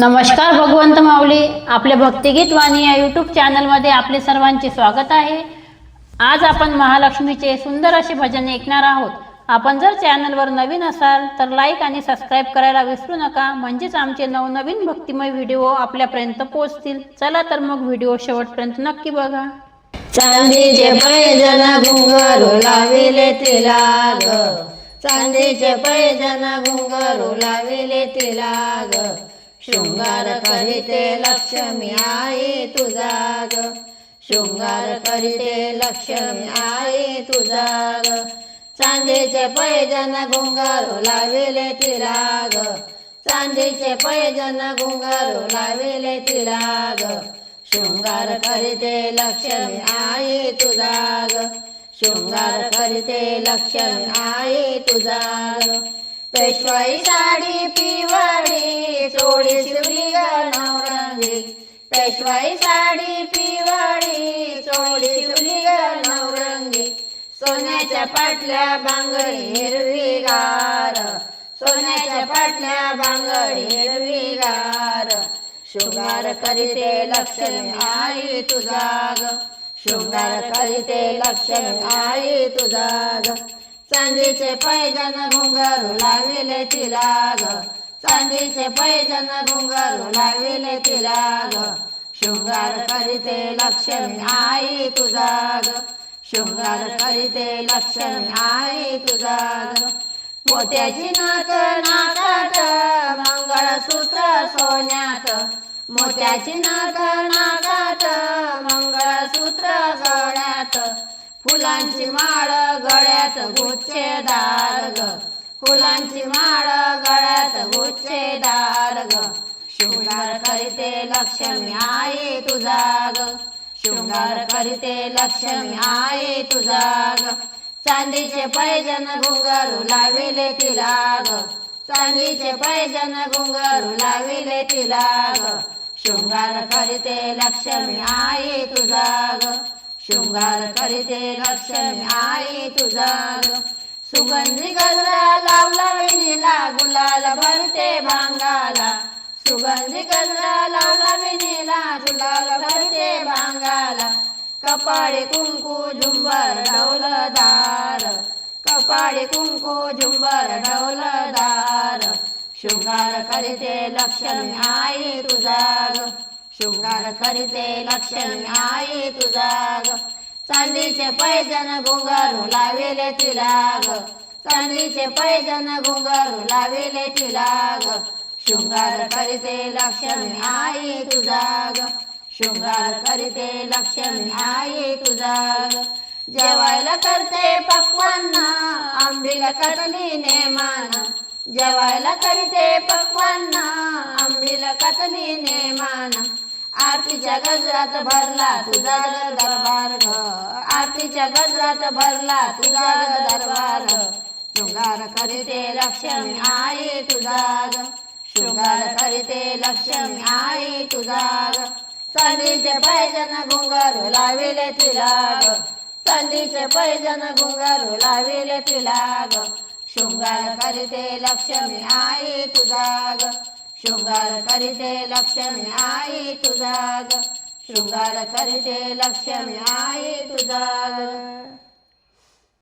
नमस्कार भगवंत माऊली. आपल्या भक्तिगीत वाणी या यूट्यूब चॅनलमध्ये आपले सर्वांचे स्वागत आहे. आज आपण महालक्ष्मीचे सुंदर असे भजन ऐकणार आहोत. आपण जर चॅनलवर नवीन असाल तर लाईक आणि सबस्क्राईब करायला विसरू नका. म्हणजेच आमचे नवनवीन भक्तिमय व्हिडिओ आपल्यापर्यंत पोहोचतील. चला तर मग व्हिडिओ शेवटपर्यंत नक्की बघा. चांदीचे पैजन घुंगरू लाविले तिला ग चांदीचे पैजन घुंगरू लाविले तिला ग शृंगार करीते लक्ष्मी आई तुझा ग शृंगार करीते लक्ष्मी आई तुझा ग चांदीचे पैजन घुंगरू लाविले तिला ग चांदीचे पैजन घुंगरू लाविले तिला ग शृंगार करीते लक्ष्मी आई तुझा ग शृंगार करीते लक्ष्मी आई तुझा पेशवाई साडी पी चोळी शिवली नवरंगी पेशवाई साडी पिवाळी चोळी शिवली नवरंगी सोन्याच्या पाटल्या बांगडी हिरवी गार. सोन्याच्या पाटल्या बांगडी हिरवी गार. शृंगार करीते लक्ष्मी आई तुझा ग शृंगार करीते लक्ष्मी आई तुझा ग चांदीचे पैजन घुंगरू लाविले तिला ग चांदीचे पैजन घुंगरू लाविले तिला ग शृंगार करीते लक्ष्मी आई तुझा ग शृंगार करीते लक्ष्मी आई तुझा ग मोत्याची नाक नाकात मंगळसूत्र सोन्यात. मोत्याची नाक नाकात मंगळसूत्र गळ्यात फुलांची माळ गळ्यात गुच्छेदार ग फुलांची माळ गळ्यात गुच्छेदार ग शृंगार करीते लक्ष्मी आई तुझा ग. शृंगार करीते लक्ष्मी आई तुझा ग. चांदीचे पैजन घुंगरू लाविले तिला ग. चांदीचे पैजन घुंगरू लाविले तिला ग. शृंगार करीते लक्ष्मी आई तुझा ग. शृंगार करीते लक्ष्मी आई तुझा ग. सुगंधी गजरा लावला विणीला गुलाल भरते भांगाला. सुगंधी गजरा लावला विणीला गुलाल भरते भांगाला. कपाळी कुंकू झुंबर डौलदार कपाळी कुंकू झुंबर डौलदार शृंगार करीते लक्ष्मी आई तुझा ग शृंगार करीते लक्ष्मी आई तुझा ग चांदीचे पैजन घुंगरू लाविले तिला ग चांदीचे पैजन घुंगरू लाविले तिला ग शृंगार करीते लक्ष्मी आई तुझा ग शृंगार करीते लक्ष्मी आई तुझा ग जेवायला करते पक्वान आंबीला कटली नेमान. जेवायला करते पक्वान आंबीला कटली नेमान. आरतीच्या गजरात भरला तुझा दरबार ग. आरतीच्या गजरात भरला तुझा दरबार शृंगार करीते लक्ष्मी आई तुझा ग. शृंगार करीते लक्ष्मी आई तुझा ग. चांदीचे पैजन घुंगारू लाविले तिला ग. चांदीचे पैजन घुंगारू लाविले तिला ग. शृंगार करीते लक्ष्मी आई तुझा ग. शृंगार करीते लक्ष्मी आई तुझा ग शृंगार करीते लक्ष्मी आई तुझा ग